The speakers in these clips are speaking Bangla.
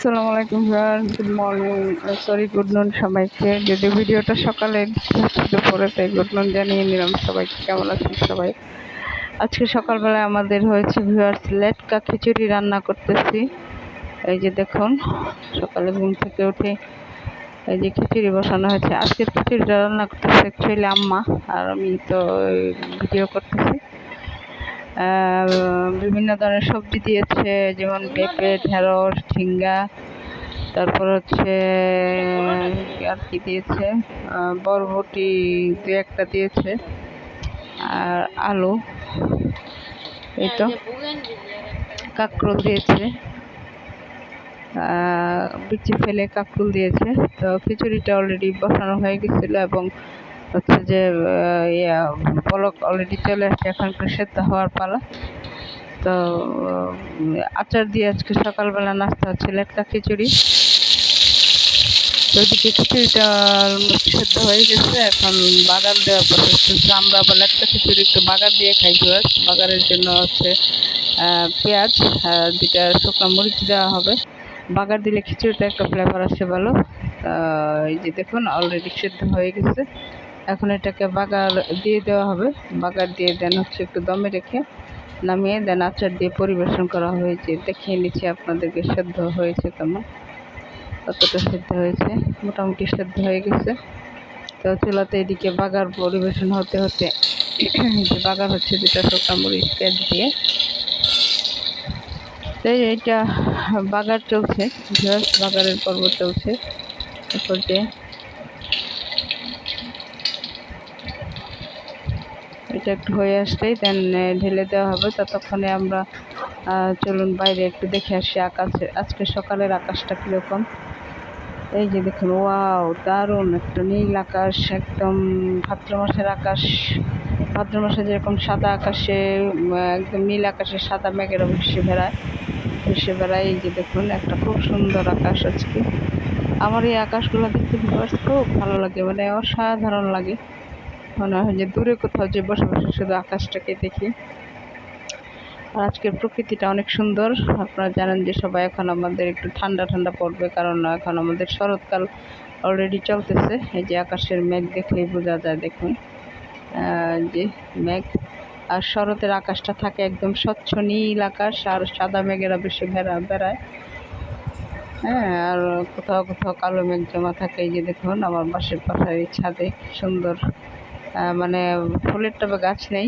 আসসালামু আলাইকুম viewer good morning sorry good noon সবাইকে। যদি ভিডিওটা সকালে দুপুরে তাই গুড নুন জানিয়ে নিলাম। সবাইকে কেমন আছেন সবাই? আজকে সকালবেলায় আমাদের হয়েছে ভিউয়ার্স লেটকা খিচুড়ি রান্না করতেছি। এই যে দেখুন, সকালে ঘুম থেকে উঠে এই যে খিচুড়ি বসানো হয়েছে। আজকের খিচুড়িটা রান্না করতেছে অ্যাকচুয়ালি আম্মা আর আমি তো ভিডিও করতেছি। বিভিন্ন ধরনের সবজি দিয়েছে, যেমন পেঁপে, ঢেঁড়স, ঝিঙ্গা, তারপর হচ্ছে, আর কি দিয়েছে? বরবটি দু একটা দিয়েছে, আর আলু, এই তো। কাঁকরোল দিয়েছে বিচি ফেলে কাঁকরোল দিয়েছে। তো খিচুড়িটা অলরেডি বসানো হয়ে গেছিল এবং হচ্ছে যে ইয়া পলক অলরেডি চলে আসছে এখন সেদ্ধ হওয়ার পালা। তো আচার দিয়ে আজকে সকালবেলা নাস্তা হচ্ছে লেটকা খিচুড়ি। তো ওইদিকে খিচুড়িটা সেদ্ধ হয়ে গেছে। এখন বাগার দেওয়ার প্রসেস চলছে আমরা আবার লেটকা খিচুড়ি একটু বাগার দিয়ে খাই জোয়ার বাগারের জন্য হচ্ছে পেঁয়াজ দুটা শুকনো মরিচ দেওয়া হবে। বাগার দিলে খিচুড়িটা একটা ফ্লেভার আসে ভালো এই যে দেখুন অলরেডি সেদ্ধ হয়ে গেছে। এখন এটাকে বাগার দিয়ে দেওয়া হবে। বাগার দিয়ে দেন হচ্ছে একটু দমে রেখে নামিয়ে দেন আচার দিয়ে পরিবেশন করা হয়েছে। দেখিয়ে নিচ্ছি আপনাদেরকে সেদ্ধ হয়েছে তেমন কতটা সেদ্ধ হয়েছে। মোটামুটি সেদ্ধ হয়ে গেছে। তো চুলাতে এদিকে বাগার পরিবেশন হতে হতে বাগার হচ্ছে দুটা শুকনো মরিচ দিয়ে। তো এইটা বাগার চলছে বাগারের পর্ব চলছে। তারপর যে এটা একটু হয়ে আসলেই দেন ঢেলে দেওয়া হবে। ততক্ষণে আমরা চলুন বাইরে একটু দেখে আসি আকাশে। আজকে সকালের আকাশটা কীরকম? এই যে দেখুন, ওয়াও, দারুণ! একটা নীল আকাশ, একদম ভাদ্র মাসের আকাশ। ভাদ্র মাসে যেরকম সাদা আকাশে একদম নীল আকাশে সাদা মেঘের ভেসে বেড়ায়। ভেসে বেড়ায়। এই যে দেখুন, একটা খুব সুন্দর আকাশ আজকে। আমার এই আকাশগুলো দেখতে খুব ভালো লাগে মানে অসাধারণ লাগে। মনে হয় যে দূরে কোথাও যে বসে বসে শুধু আকাশটাকে দেখি। আর আজকের প্রকৃতিটা অনেক সুন্দর। আপনারা জানেন যে সবাই এখন আমাদের একটু ঠান্ডা ঠান্ডা পড়বে কারণ এখন আমাদের শরৎকাল অলরেডি চলতেছে। এই যে আকাশের মেঘ দেখলেই বোঝা যায় দেখুন। যে মেঘ। আর শরতের আকাশটা থাকে একদম স্বচ্ছ নীল আকাশ আর সাদা মেঘেরা বেশি বেড়া বেড়ায় হ্যাঁ আর কোথাও কোথাও কালো মেঘ জমা থাকে। এই যে দেখুন, আমার বাসের পাশার ছাদে, সুন্দর। মানে ফুলের টবে গাছ নেই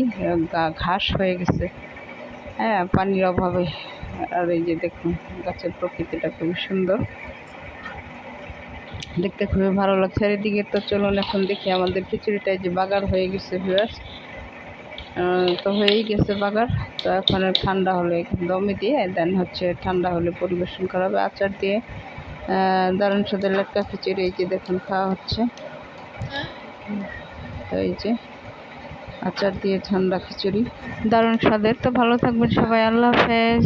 ঘাস হয়ে গেছে। হ্যাঁ পানির অভাবে। আর এই যে দেখুন, গাছের প্রকৃতিটা খুবই সুন্দর। দেখতে খুবই ভালো লাগছে। আর এদিকে তো চলুন এখন দেখি আমাদের খিচুড়িটায় যে বাগার হয়ে গেছে ভিউয়ার্স তো হয়েই গেছে বাগার। তো এখন ঠান্ডা হলে দমে দিয়ে দেন হচ্ছে ঠান্ডা হলে পরিবেশন করা হবে আচার দিয়ে। দারুণ সাদের লেটকা খিচুড়ি, এই যে দেখুন, খাওয়া হচ্ছে। তো এই যে আচার দিয়ে ঠান্ডা খিচুড়ি। দারুণ স্বাদের। তো ভালো থাকবেন সবাই। আল্লাহ হাফেজ।